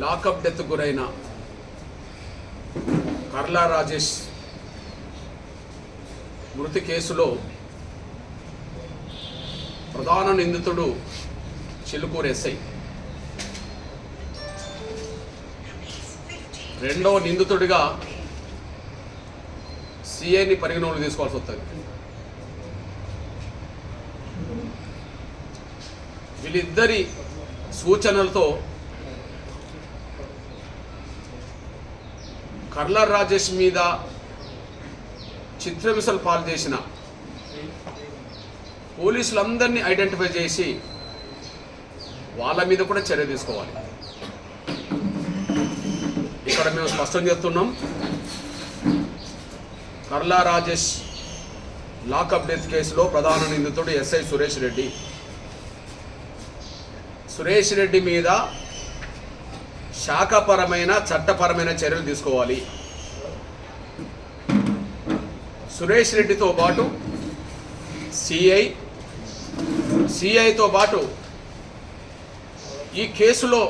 Lockup death గురైన కర్లా రాజేష్ మృతి కేసులో ప్రధాన నిందితుడు చిలుకూరు ఎస్ఐ. రెండవ నిందితుడిగా సిఐని పరిగణలోకి తీసుకోవాల్సి వస్తుంది. వీళ్ళిద్దరి సూచనలతో కర్ల రాజేష్ మీద చిత్రమిసలు పాలు చేసిన పోలీసులందరినీ ఐడెంటిఫై చేసి వాళ్ళ మీద కూడా చర్య తీసుకోవాలి. ఇక్కడ మేము స్పష్టం చేస్తున్నాం. కర్లా రాజేష్ లాకప్ డెత్ కేసులో ప్రధాన నిందితుడు ఎస్ఐ సురేష్ రెడ్డి. సురేష్ రెడ్డి మీద శాఖపరమైన చట్టపరమైన చర్యలు తీసుకోవాలి. సురేష్ రెడ్డితో పాటు సిఐ సిఐతో పాటు ఈ కేసులో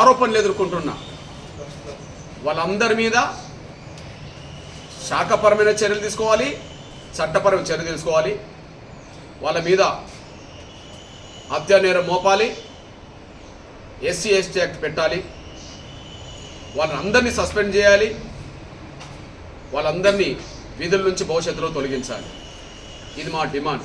ఆరోపణలు ఎదుర్కొంటున్న వాళ్ళందరి మీద శాఖపరమైన చర్యలు తీసుకోవాలి చట్టపరమైన చర్యలు తీసుకోవాలి. వాళ్ళ మీద హత్యా నేరం మోపాలి. ఎస్సీ ఎస్టీ యాక్ట్ పెట్టాలి. వాళ్ళని అందరినీ సస్పెండ్ చేయాలి. వాళ్ళందరినీ విధుల నుంచి భవిష్యత్తులో తొలగించాలి. ఇది మా డిమాండ్.